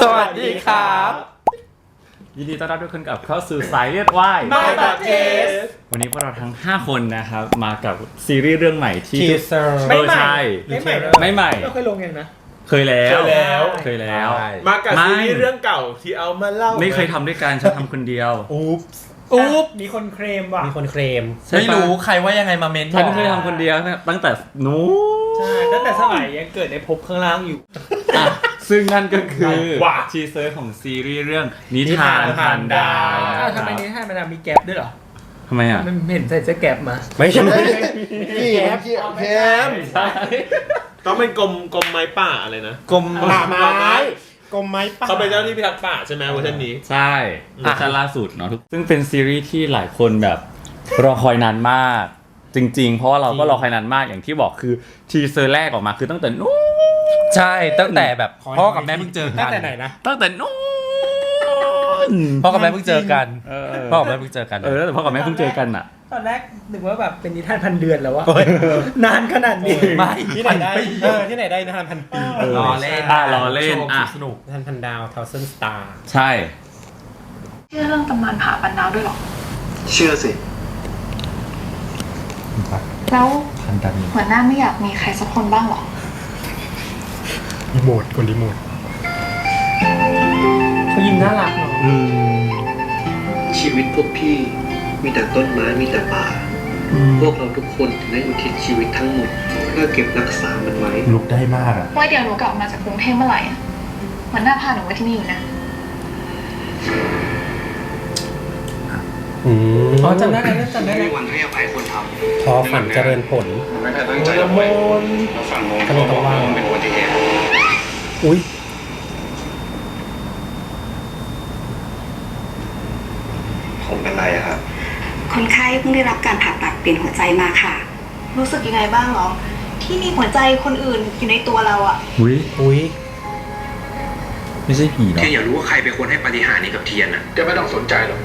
สวัสดีครับ ยินดีต้อนรับทุกคนกลับเข้าสู่สายเลือดวาย My Bad Case วันนี้พวกเราทั้ง 5 คนนะครับ มากับซีรีส์เรื่องใหม่ที่ Teaser เออใช่ ไม่ใหม่ไม่ใหม่ไม่เคยลงยังนะ เคยแล้ว เคยแล้ว เคยแล้ว มากับไม่ ซีรีส์เรื่องเก่าที่เอามาเล่าไม่เคยทำด้วยกันชอบทำคนเดียว อุ๊บอุ๊บมีคนเคลมว่ะ มีคนเคลม ใช่ปะ ไม่รู้ใครว่ายังไงมาเม้นฉันบอกเคยทำคนเดียวตั้งแต่นู้นใช่ ตั้งแต่สมัยยังเกิดในภพข้างล่างอยู่อะ ซึ่งนั่นก็คือว้าทีเซอร์ของซีรีส์เรื่องนิทานพันดาวอ้าวทำไมนะครับนี้ให้มันมีแก๊ปด้วยเหรอทำไมอะมันเห็นใส่เสื้อแก๊ปมา ไม่ใช่พี่แอมพี่แอมใช่ต้องเป็นกรมกรมไม้ป่าอะไรนะกลมป่าไม้กรมไม้ป่าเขาเป็นเจ้าหน้าที่พิทักษ์ป่าใช่ไหมเวอร์ชันนี้ ใช่เวอร์ชันล่าสุดเนาะทุกซึ่งเป็นซีรีส์ที่หลายคนแบบรอคอยนานมาก จริง ๆ เพราะว่าเราก็รอคอยนานมากอย่างที่บอกคือทีเซอร์แรกออกมาคือตั้งแต่นู้น ใช่ตั้งแต่แบบพ่อกับแม่เพิ่งเจอตั้กังนแต่ไหนนะ ตั้งแต่นู้นพ่อกับแม่เพิ่งเจอกันเออพ่อกับแม่เพิ่งเจอกันเออแต่พ่อกับแม่เพิ่งเจอกันอะ ตอนแรกนึกว่าแบบเป็นนิทานพันเดือนแล้ววะนานขนาดนี้ ไม่ที่ไหนได้เออที่ไหนได้นานพันปีเออรอเล่นอะรอเล่นอะ สนุกนานพันดาวทาวเซนสตาร์ ใช่ เชื่อเรื่องตำนานผาปันดาวด้วยเหรอ เชื่อสิ แล้วพันดันหัวหน้าไม่อยากมีใครสักคนบ้างเหรอ รีโมทกดรีโมทเขายิ้มน่ารักเนาะชีวิตพวกพี่มีแต่ต้นไม้มีแต่ป่าพวกเราทุกคนถึงได้อุทิศชีวิตทั้งหมดเพื่อเก็บรักษามันไว้ ลุกได้มากอะไว้เดี๋ยวหนูกลับมาจากกรุงเทพเมื่อไหร่อะหัวหน้าพาหนูมาที่นี่อยู่นะ อืมอ๋อจำได้แล้วจำได้ไม่แล้วมีวันให้อภัยคนททอฝันเจริญผลำไม่ได้ตั้งใจเอาไว้แล้วฝั่งโน้นเขาบอกว่ามันเป็นอุบัติเหตุ อุ้ยผมเป็นไรอะครับ คนไข้เพิ่งได้รับการผ่าตัดเปลี่ยนหัวใจมาค่ะ รู้สึกยังไงบ้างหรอ ที่มีหัวใจคนอื่นอยู่ในตัวเราอะอุ้ยอุ้ยไม่ใช่ผีเนาะแค่อยากรู้ว่าใครเป็นคนให้ปาฏิหาริย์นี้กับเทียนอะจะไม่ต้องสนใจหรอก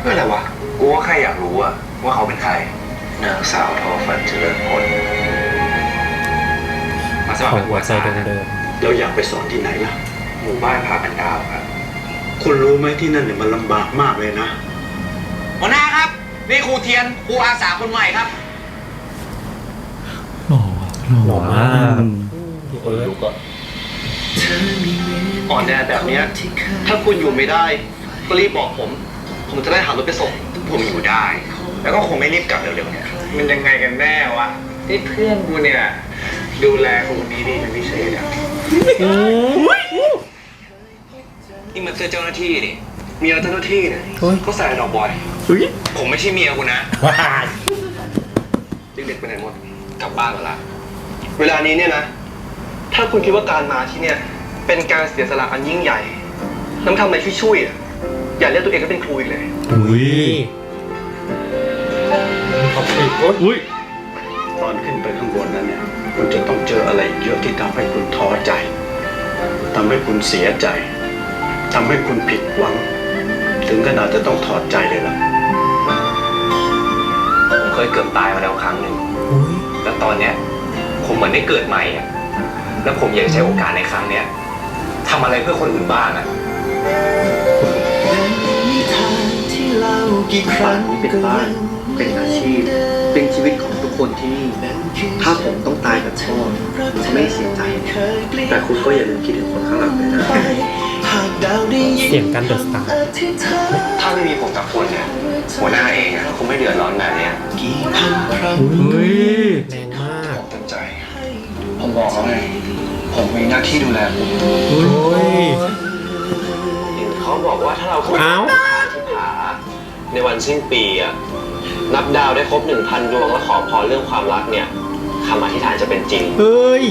เพื่ออะไรวะกูก็แค่อยากรู้อะว่าเขาเป็นใครนางสาวทอฝันเจริญผลมาสมัครขอเป็นหัวใจเดิม เดิมเราอยากไปสอนที่ไหนล่ะ หมู่บ้านพาพันดาวครับ คุณรู้ไหมที่นั่นเนี่ยมันลำบากมากเลยนะ หัวหน้าครับ นี่ครูเทียนครูอาสาคนใหม่ครับ หล่อว่ะหล่อมากเออรู้ก็อ่อนแอแบบเนี้ย ถ้าคุณอยู่ไม่ได้ ก็รีบบอกผม ผมจะได้หารถไปส่ง ผมอยู่ได้ แล้วก็คงไม่รีบกลับเร็วๆเนี่ย มันยังไงกันแน่วะไอ้เพื่อนกูเนี่ย ดูแลคนนี้ดีเป็นพิเศษอะนี่มันเสื้อเจ้าหน้าที่นี่เมียเจ้าหน้าที่เนี่ยก็ใส่ดอกบอยอุ้ยผมไม่ใช่เมียคุณนะว้ายเด็กๆไปไหนหมดกลับบ้านหมดละเวลานี้เนี่ยนะ ถ้าคุณคิดว่าการมาที่เนี่ย เป็นการเสียสละอันยิ่งใหญ่แล้วทำอะไรช่วยๆอะอย่าเรียกตัวเองว่าเป็นครูอีกเลยอุ้ยขอบคุณโอ๊ยอุ้ย ตอนขึ้นไปข้างบนนั้นเนี่ยคุณจะต้องเจออะไรเยอะที่ทำให้คุณท้อใจทำให้คุณเสียใจทำให้คุณผิดหวัง ถึงขนาดจะต้องถอดใจเลยล่ะผมเคยเกือบตายมาแล้วครั้งหนึ่งอุ้ยแล้วตอนเนี้ยผมเหมือนได้เกิดใหม่อะแล้วผมอยากจะใช้โอกาสในครั้งเนี้ยทำอะไรเพื่อคนอื่นบ้างอะบ้านนี้เป็นบ้านเป็นอาชีพ เป็นชีวิตของทุก คนที่นี่ ถ้าผมต้องตายกับพ่อผมจะไม่เสียใจ แต่คุณก็อย่าลืมคิดถึงคนข้างหลังเลยนะเสียงกันเดอะสตาร์ถ้าไม่มีผมกับคุณเนี่ยหัวหน้าเองอะคงไม่เดือดร้อนแบบเนี้ยอุ้ยแรงมากผมเต็มใจ ผมบอกแล้วไงผมมีหน้าที่ดูแลคุณอุ้ยเห็นเขาบอกว่าถ้าเราขึ้นเอ้าที่ผาในวันสิ้นปีอะ นับดาวได้ครบหนึ่งพันดวงแล้วขอพรเรื่องความรักเนี่ยคำอธิษฐานจะเป็นจริง เฮ้ย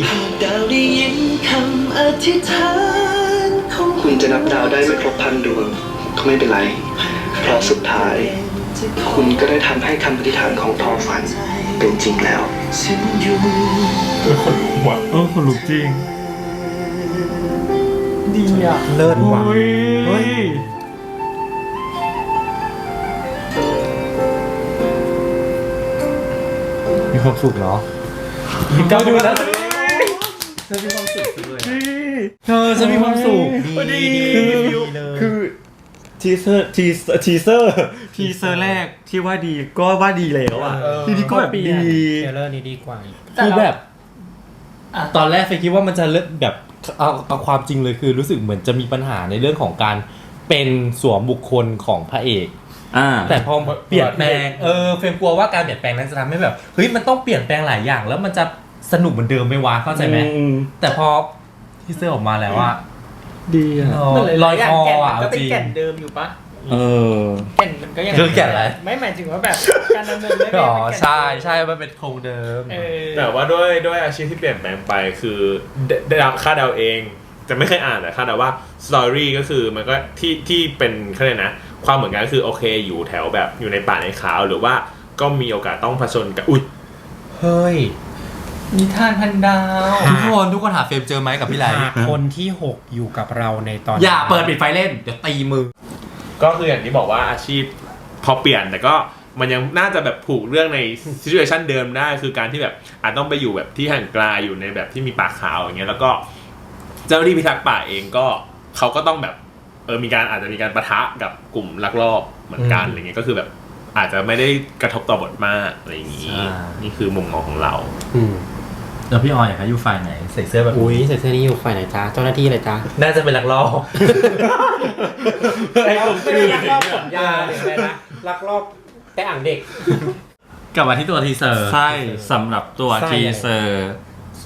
คุณจะนับดาวได้ไม่ครบพันดวงก็ไม่เป็นไร เพราะสุดท้าย คุณก็ได้ทำให้คำอธิษฐานของทอฝันเป็นจริงแล้วเออคนลุกจริง ดีอะเลิศว่ะอุ้ยเฮ้ย ความสุขเหรอก็ดูแล้วเธอมีความสุขจังเลยเธอจะมีความสุขดีดีดีเลยคือทีเซอร์ทีทีเซอร์ทีเซอร์แรกที่ว่าดีก็ว่าดีแล้วอะทีนี้ก็แบบดี เทรลเลอร์นี้ดีกว่าอีกคือแบบอะ ตอนแรกเฟยคิดว่ามันจะเลิกแบบเอาเอาความจริงเลยคือรู้สึกเหมือนจะมีปัญหาในเรื่องของการเป็นสวมบุคคลของพระเอก อ่า แต่พอเปลี่ยนแปลงเออเฟรมกลัวว่าการเปลี่ยนแปลงนั้นจะทำให้แบบเฮ้ยมันต้องเปลี่ยนแปลงหลายอย่าง แล้วมันจะสนุกเหมือนเดิมไหมวะเข้าใจไหมอืม แต่พอที่เสื้อออกมาแล้วอะดีอะ มันหลอยคอแก่นอะมันก็เป็นจริง แก่นเดิมอยู่ปะเออ แก่นมันก็ยังคือแก่นอะไร ไม่หมายถึงว่าแบบการดำเนินเรื่องอ๋อมันเป็นแก่นใช่ใช่มันเป็นโครงเดิม เออแต่ว่าด้วยด้วยอาชีพที่เปลี่ยนแปลงไปคือได้ได้รับค่าเดาเอง จะไม่เคยอ่านแต่คาดเดาว่าสตอรี่ก็คือมันก็ที่ที่เป็นเขาเรียกนะ ความเหมือนกันก็คือโอเคอยู่แถวแบบอยู่ในป่าในเขาหรือว่าก็มีโอกาสต้องผจญกับอุ้ยเฮ้ยนิทานพันดาวทุกคนทุกคนหาเฟรมเจอไหมกับพี่ไหลหากคนที่หกอยู่กับเราในตอนอย่าเปิดปิดไฟเล่นเดี๋ยวตีมือ ก็คืออย่างที่บอกว่าอาชีพพอเปลี่ยนแต่ก็มันยังน่าจะแบบผูกเรื่องในซิ t u เ t ชันเดิมได้คือการที่แบบอาจต้องไปอยู่แบบที่ห่างไกลอยู่ในแบบที่มีป่าขาวอย่างเงี้ยแล้วก็ เจ้าหน้าที่พิทักษ์ป่าเองก็เขาก็ต้องแบบเออมีการอาจจะมีการประทะกับกลุ่มลักลอบเหมือนกันอืมอะไรเงี้ยก็คือแบบอาจจะไม่ได้กระทบต่อบทมากอะไรอย่างงี้ ใช่ นี่คือมุมมองของเรา อืมแล้วพี่ออยอะคะอยู่ฝ่ายไหนใส่เสื้อแบบอุ้ยใส่เสื้อนี้อยู่ฝ่ายไหนจ้าเจ้าหน้าที่อะไรจ้าน่าจะเป็นลักลอบไม่ได้ลักลอบผมยาวหรืออะไรนะลักลอบแต่อ่างเด็ก กลับมาที่ตัวทีเซอร์ ใช่สำหรับตัวใช่ ทีเซอร์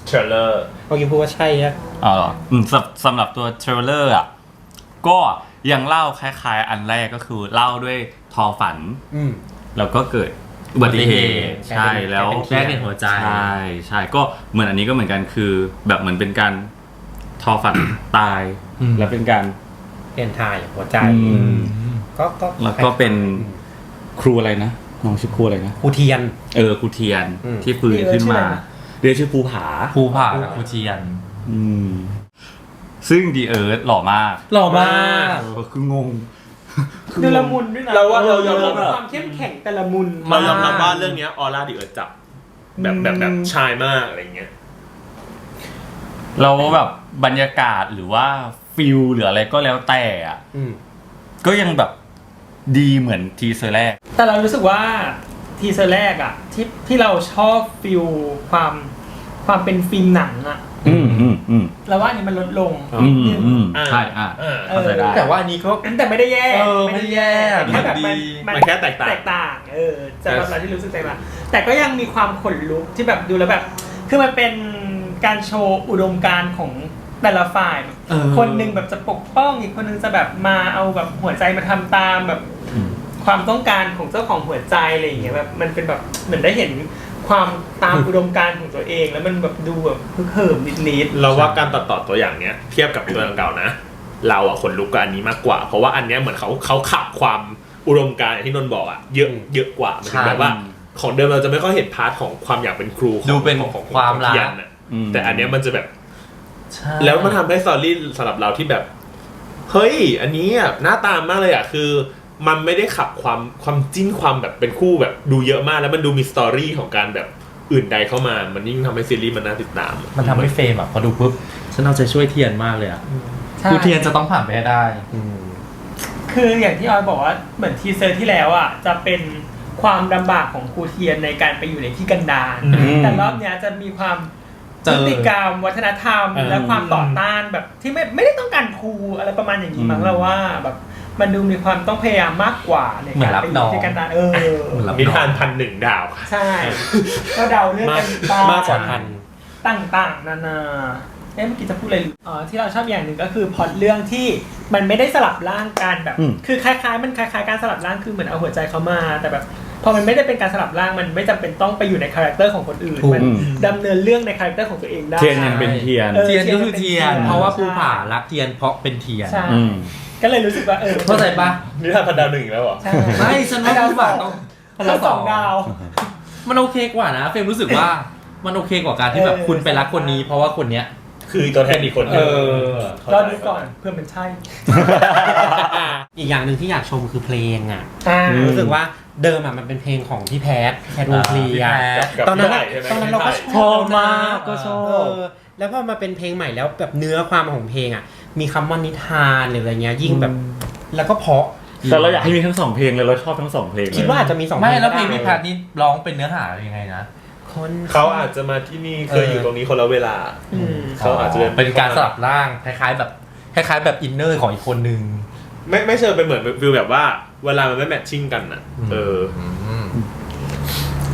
เทรลเลอร์เมื่อกี้พูดว่าใช่ฮะอ๋อเหรออืมสำสำหรับตัวเทรลเลอร์อะก็ยังเล่าคล้ายๆ อันแรกก็คือเล่าด้วยทอฝัน อืม แล้วก็เกิดอุบัติเหตุใช่ใช่แล้วเป็นแรกเป็นหัวใจ ใช่ใช่ก็เหมือนอันนี้ก็เหมือนกันคือ แบบเหมือนเป็นการทอฝัน ตาย อืม แล้วเป็นการ เปลี่ยนทายหัวใจ อืม ก็ก็แล้วก็เป็นครูอะไรนะน้องชื่อครูอะไรนะ ครูเทียน เออครูเทียนอืม ที่ฟื้นขึ้นมา เรียกชื่อภูผา ภูผากับภูเทียน อืม ซึ่งดีเอิร์ธหล่อมากหล่อมากเออคืองงดูละมุนด้วยนะเราว่าเรายอมรับ ความเข้มแข็งแต่ละมุนเรายอมรับว่าเรื่องเนี้ยออร่าดิเอิร์ธจับแบบแบบแบบชายมากอะไรเงี้ย แล้วแบบบรรยากาศหรือว่าฟิลหรืออะไรก็แล้วแต่อะอืม ก็ยังแบบดีเหมือนทีเซอร์แรก แต่เรารู้สึกว่า ทีเซอร์แรกอะที่ที่เราชอบฟิลความความเป็นฟิล์มหนังอะอืมอืมอืมเราว่าอันนี้มันลดลง อืมอืมอ่าใช่อะอ่าเข้าใจได้ แต่ว่าอันนี้ก็ แต่ไม่ได้แย่เออไม่ได้แย่แค่แบบมันดีมันมันแค่แตกต่างแตกต่างเออสำหรับเราที่รู้สึกแตกต่างแต่ก็ยังมีความขนลุกที่แบบดูแล้วแบบ คือมันเป็นการโชว์อุดมการณ์ของแต่ละฝ่าย เออ คนหนึ่งแบบจะปกป้องอีกคนหนึงจะแบบมาเอาแบบหัวใจมาทำตามแบบอืม ความต้องการของเจ้าของหัวใจอะไรอย่างเงี้ยแบบมันเป็นแบบเหมือนได้เห็นความตามอุดมการณ์ของตัวเอง แล้วมันแบบดูแบบฮึกเหิมนิดเราว่าการตัดต่อตัวอย่างเนี้ยเทียบกับตัวเก่าๆนะ เราอะขนลุกกับอันนี้มากกว่า เพราะว่าอันเนี้ยเหมือนเขาเขาขับความอุดมการณ์อย่างที่นนท์บอกอะเยอะเยอะกว่ามันถึงแบบว่า ของเดิมเราจะไม่ค่อยเห็นพาร์ทของความอยากเป็นครูของดูเป็นของของความของรักเทียนอะอืมแต่อันเนี้ยมันจะแบบ ใช่แล้วมันทำให้สตอรี่สำหรับเราที่แบบ เฮ้ย อันนี้อะน่าตามมากเลยอะคือ มันไม่ได้ขับความความจิ้นความแบบเป็นคู่แบบดูเยอะมากแล้วมันดูมีสตอรี่ของการแบบอื่นใดเข้ามามันยิ่งทำให้ซีรีส์มันน่าติดตาม มันทำให้เฟรมอะพอดูปุ๊บฉันเอาใจช่วยเทียนมากเลยอะๆใช่ภูเทียนจะต้องผ่านไปให้ได้คืออย่างที่ออยบอกว่าเหมือนทีเซอร์ที่แล้วอะจะเป็นความลำบากของครูเทียนในการไปอยู่ในที่กันดารอืมแต่รอบเนี้ยจะมีความเจอพฤติกรรม วัฒนธรรม เออ และความต่อต้านแบบที่ไม่ไม่ได้ต้องการครูอะไรประมาณอย่างนี้มั้งเราว่าแบบ มันดูมีความต้องพยายามมากกว่าในเหมือการนรับไปอน้ยู่องที่กันดารเออ เหมือนรับนิทานพันหนึ่งดาว ใช่ ก็เดาเรื่องมากกันบ้างมากกว่าพัน ต่างๆนานาเอ๊ะเมื่อกี้จะพูดอะไรลืมอ๋อที่เราชอบอย่างหนึ่งก็คือพล็อตเรื่องที่มันไม่ได้สลับร่างกันแบบ อืม คือคล้ายๆ มันคล้ายๆการสลับร่างคือเหมือนเอาหัวใจเขามา แต่แบบพอมันไม่ได้เป็นการสลับร่างมันไม่จำเป็นต้องไปอยู่ในคาแรคเตอร์ของคนอื่นถูก มันดำเนินเรื่องในคาแรคเตอร์ของตัวเองได้ เทียนยังเป็นเทียนเออเทียนก็คือเทียนใช่เพราะว่าภูผารักเทียนเพราะเป็นเทียน ใช่ อืม ก็เลยรู้สึกว่าเออเข้าใจปะนิทานพันดาวหนึ่งอีกแล้วเหรอใช่ไม่ฉันว่าดาวภูสผาองต้องดาวสองดาว มันโอเคกว่านะเฟรมรู้สึกว่ามันโอเคกว่าการที่แบบเออคุณไปรักคนนี้ เพราะว่าคนเนี้ย คือตัวแทนอีกคนหนึ่งเออรอดูก่อนเพื่อมันใช่ อีกอย่างหนึ่งที่อยากชมคือเพลงอะอ่ารู้สึกว่าเดิมอะมันเป็นเพลงของพี่แพทแพทวงศ์เคลียร์กับตอนนั้นอะพี่ไผ่ใช่ไหมตอนนั้นเราก็ชชออบบมากก็ชอบเออ แล้วพอมาเป็นเพลงใหม่แล้วแบบเนื้อความของเพลงอะ มีคำว่านิทานหรืออะไรเงี้ยยิ่งแบบ แล้วก็เพราะแต่เราอยากให้มีทั้งสองเพลงเลยเราชอบทั้งสองเพลงเลยคิดว่าอาจจะมีสองไม่แล้วเพลงก็ได้พี่แพทนี่ร้องเป็นเนื้อหายังไงนะคนเขาอาจจะมาที่นี่เคยอยู่ตรงนี้คนละเวลาอืมเขาอาจจะเป็นการสลับร่างคล้ายๆแบบคล้ายๆแบบอินเนอร์ของอีกคนนึงไม่ไม่เชิงเป็นเหมือนฟิลแบบว่า เวลามันไม่แมทชิ่งกันอะเออ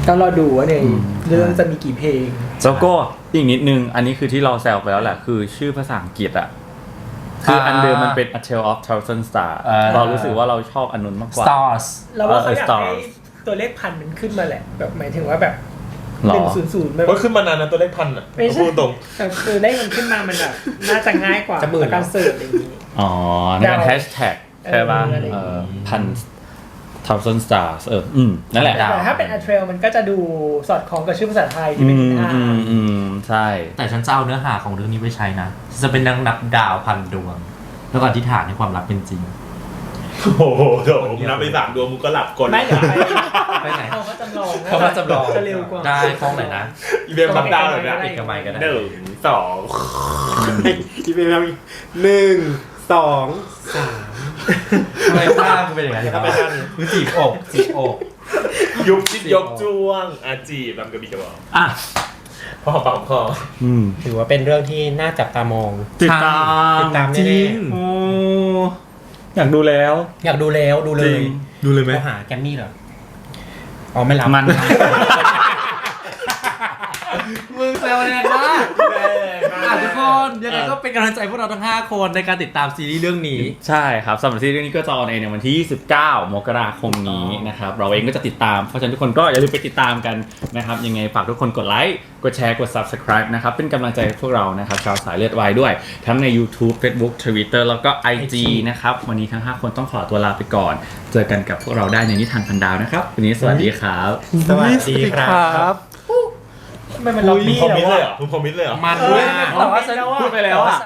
ต้องรอดูว่าในเรื่องจะมีกี่เพลง แล้วก็อีกนิดนึง อันนี้คือที่เราแซวไปแล้วแหละ คือชื่อภาษาอังกฤษอะคืออันเดิมมันเป็น A Tale of Thousand Star อ่า เรารู้สึกว่าเราชอบอันนุนมากกว่า Stars เราว่าเขาอยากเออให้ Stars ตัวเลขพันมันขึ้นมาแหละ แบบหมายถึงว่าแบบหรหอนึ่งศูนย์ศูนย์แบบเพราะขึ้นมานานนะตัวเลขพันอะไม่ใช่ พูดตรง แต่คือเลขมันขึ้นมามันแบบน่าจะง่ายกว่าจะหมื่นการเสิร์ชอะไรอย่างนี้ อ๋อในการเดาแฮชแท็กใช่ป่ะเอออะไร อย่างเองี้อพัน Thousand Stars เอออืมนั่นแหละดาวแต่ถ้าเป็นอัลเทรลมันก็จะดูสอดคล้องกับชื่อภาษาไทยที่อืเป็นมอ่าอืมอืมใช่ แต่ฉันจะเอาเนื้อหาของเรื่องนี้ไปใช้นะ จะเป็นนางนับดาวพันดวง แล้วก็อธิษฐานให้ความรักเป็นจริง โอ้โหโถมึงนับไปสามดวงมึงก็หลับกลไม่เดี๋ยวไปไปไหน เขาก็จำลองเขามาจำลอง จะเร็วกว่า ได้คล้องไหนนะ อีเวลนับดาวเลยนะได้ปิดกับไมค์ก็ได้ หนึ่งสอง ที่เป็นแบบหนึ่งสองสาม ทำไมหน้ากูเป็นอย่างนั้นถ้าไปทางคือจีบอกจีบอกยุบจิตยกจ้วงอาจีบลำกระบี่กระบอกอะพอปากคออืมถือว่าเป็นเรื่องที่น่าจับตามอง ติดตามติดตามจแน่ริงๆโอ้อยากดูแล้ว อยากดูแล้วดูเลจริยงดูเลยไหมหาแกมมี่เหรออ๋อไม่รับมัน มึงแซวเนี่ยนะ อะทุกคนยังไงก็เป็นกำลังใจพวกเราทั้ง 5 คนในการติดตามซีรีส์เรื่องนี้ ใช่ครับสำหรับซีรีส์เรื่องนี้ก็จะออนแอร์ในวันที่ 29 มกราคมนี้นะครับ เราเองก็จะติดตาม เพราะฉะนั้นทุกคนก็อย่าลืมไปติดตามกันนะครับ ยังไงฝากทุกคนกดไลค์ กดแชร์ กด subscribe นะครับ เป็นกำลังใจให้พวกเรานะครับชาวสายเลือดวายด้วย ทั้งใน YouTube Facebook Twitter แล้วก็ IG นะครับ วันนี้ทั้ง 5 คนต้องขอตัวลาไปก่อน เจอกันกับพวกเราได้ในนิทานพันดาวนะครับ วันนี้สวัสดีครับ สวัสดีครับ ทำไมมันล็อบบี้คอมแล้วมิตเลยเหรอะอมึงคอมมิตเลยเหรอ มันเออมากแต่ว่าฉันพูดไปแล้วอะ